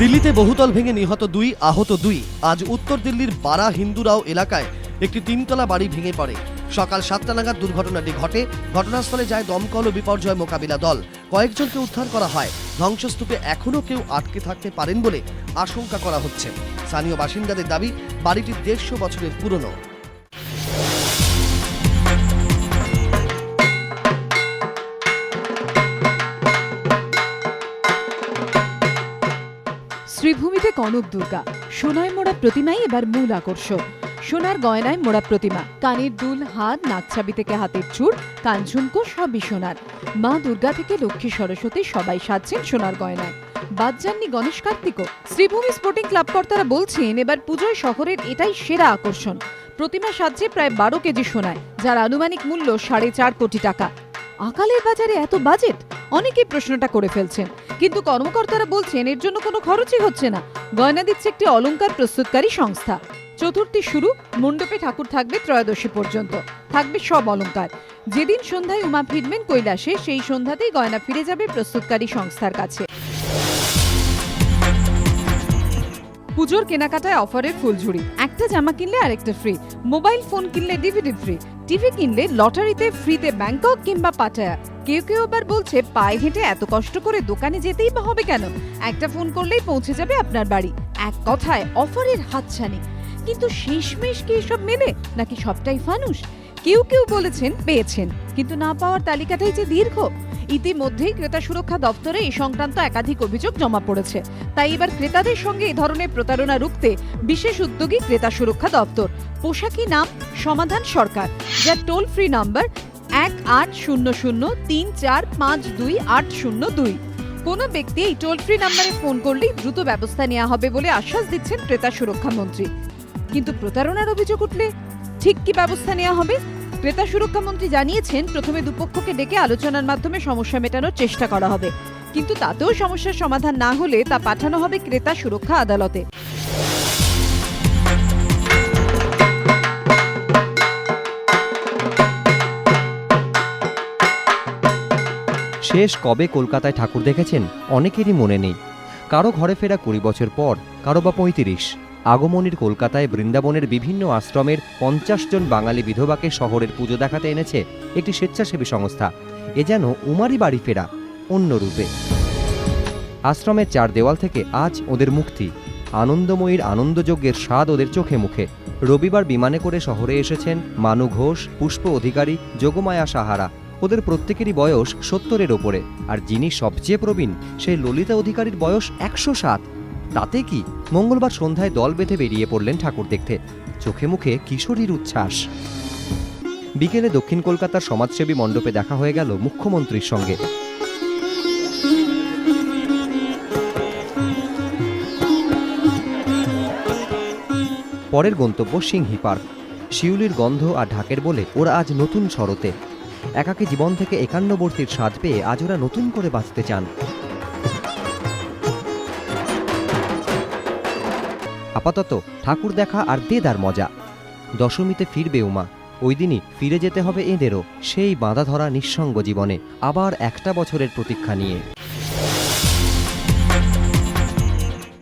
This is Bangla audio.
দিল্লিতে বহুতল ভেঙে নিহত দুই, আহত দুই। আজ উত্তর দিল্লির বারা হিন্দুরাও এলাকায় একটি তিনতলা বাড়ি ভেঙে পড়ে। সকাল সাতটা নাগাদ দুর্ঘটনাটি ঘটে। ঘটনাস্থলে যায় দমকল ও বিপর্যয় মোকাবিলা দল। কয়েকজনকে উদ্ধার করা হয়। ধ্বংসস্তূপে এখনও কেউ আটকে থাকতে পারেন বলে আশঙ্কা করা হচ্ছে। স্থানীয় বাসিন্দাদের দাবি, বাড়িটি দেড়শো বছরের পুরনো। শ্রীভূমিতে কনক দুর্গা। সোনায় মোড়া প্রতিমাই এবার মূল আকর্ষণ। সোনার গয়নায় মোড়া প্রতিমা। কানের দুল, হাত নাকছাবি থেকে হাতের চূড় কানঝুমকো সবই সোনার। মা দুর্গা থেকে লক্ষ্মী সরস্বতী সবাই সাজছেন সোনার গয়নায়। বাদ যাননি গণেশ কার্তিকও। শ্রীভূমি স্পোর্টিং ক্লাব কর্তারা বলছেন, এবার পুজোয় শহরের এটাই সেরা আকর্ষণ। প্রতিমা সাজছে প্রায় বারো কেজি সোনায়, যার আনুমানিক মূল্য সাড়ে চার কোটি টাকা। আকালের বাজারে এত বাজেট? অনেকেই প্রশ্নটা করে ফেলছেন। কিন্তু কর্মকর্তারা বলছেন এর জন্য কোনো খরচই হচ্ছে না। গয়না দিচ্ছে একটি অলংকার প্রস্তুতকারী সংস্থা। চতুর্থী শুরু, মণ্ডপে ঠাকুর থাকবে ত্রয়োদশী পর্যন্ত। থাকবে সব অলংকার। যেদিন সন্ধ্যায় উমা ফিরবেন কৈলাসে, সেই সন্ধ্যাতেই গয়না ফিরে যাবে প্রস্তুতকারী সংস্থার কাছে। পুজোর কেনাকাটায় অফারের ফুলঝুরি একটা জামা কিনলে আরেকটা ফ্রি। মোবাইল ফোন কিনলে ডিভিডি ফ্রি। টিভি কিনলে লটারিতে ফ্রিতে ব্যাংকক কিংবা পাটায়া। কেউ কেউ আবার বলছে, পায়ে হেঁটে এত কষ্ট করে দোকানে যেতেই বা হবে কেন? একটা ফোন করলেই পৌঁছে যাবে আপনার বাড়ি। এক কথায়, অফারের হাতছানি। কিন্তু শেষমেশ কি এসব মেলে, নাকি সবটাই ফানুস কেউ কেউ বলেছেন, পেয়েছেন। কিন্তু না পাওয়ার তালিকাটাই যে দীর্ঘ। ইতিমধ্যেই ক্রেতা সুরক্ষা দপ্তরে এই সংক্রান্ত একাধিক অভিযোগ জমা পড়েছে। তাই এবার ক্রেতাদের সঙ্গে এই ধরনের প্রতারণা রুখতে বিশেষ উদ্যোগী ক্রেতা সুরক্ষা দপ্তর। পোশাকি নাম সমাধান সরকার, যার টোল ফ্রি নাম্বার এক আট শূন্য শূন্য তিন চার পাঁচ দুই আট শূন্য দুই। কোনো ব্যক্তি এই টোল ফ্রি নাম্বারে ফোন করলেই দ্রুত ব্যবস্থা নেওয়া হবে বলে আশ্বাস দিচ্ছেন ক্রেতা সুরক্ষা মন্ত্রী। কিন্তু প্রতারণার অভিযোগ উঠলে ঠিক কি ব্যবস্থা নেওয়া হবে? ক্রেতা সুরক্ষা মন্ত্রী জানিয়েছেন, প্রথমে দুপক্ষকে ডেকে আলোচনার মাধ্যমে সমস্যা মেটানোর চেষ্টা করা হবে। কিন্তু তাতেও সমস্যার সমাধান না হলে তা পাঠানো হবে ক্রেতা সুরক্ষা আদালতে। শেষ কবে কলকাতায় ঠাকুর দেখেছেন অনেকেরই মনে নেই। কারও ঘরে ফেরা কুড়ি বছর পর, কারও বা পঁয়ত্রিশ। আগমনীর কলকাতায় বৃন্দাবনের বিভিন্ন আশ্রমের পঞ্চাশ জন বাঙালি বিধবাকে শহরের পুজো দেখাতে এনেছে একটি স্বেচ্ছাসেবী সংস্থা। এ যেন উমারি বাড়ি ফেরা অন্য রূপে। আশ্রমের চার দেওয়াল থেকে আজ ওদের মুক্তি। আনন্দময়ীর আনন্দযজ্ঞের স্বাদ ওদের চোখে মুখে। রবিবার বিমানে করে শহরে এসেছেন মানু ঘোষ, পুষ্প অধিকারী, যোগমায়া সাহারা। ওদের প্রত্যেকেরই বয়স সত্তরের ওপরে, আর যিনি সবচেয়ে প্রবীণ, সেই ললিতা অধিকারীর বয়স একশো সাত। তাতে কি মঙ্গলবার সন্ধ্যায় দল বেঁধে বেরিয়ে পড়লেন ঠাকুর দেখতে। চোখে মুখে কিশোরীর উচ্ছ্বাস। বিকেলে দক্ষিণ কলকাতার সমাজসেবী মণ্ডপে দেখা হয়ে গেল মুখ্যমন্ত্রীর সঙ্গে। পরের গন্তব্য সিংহি পার্ক। শিউলির গন্ধ আর ঢাকের বলে ওরা আজ নতুন শরতে। একাকী জীবন থেকে একান্নবর্তীর স্বাদ পেয়ে আজ ওরা নতুন করে বাঁচতে চান। আপাতত ঠাকুর দেখা আর দেদার মজা। দশমীতে ফিরবে উমা। ওই দিনই ফিরে যেতে হবে এদেরও। সেই বাঁধা ধরা নিঃসঙ্গ জীবনে, আবার একটা বছরের প্রতীক্ষা নিয়ে।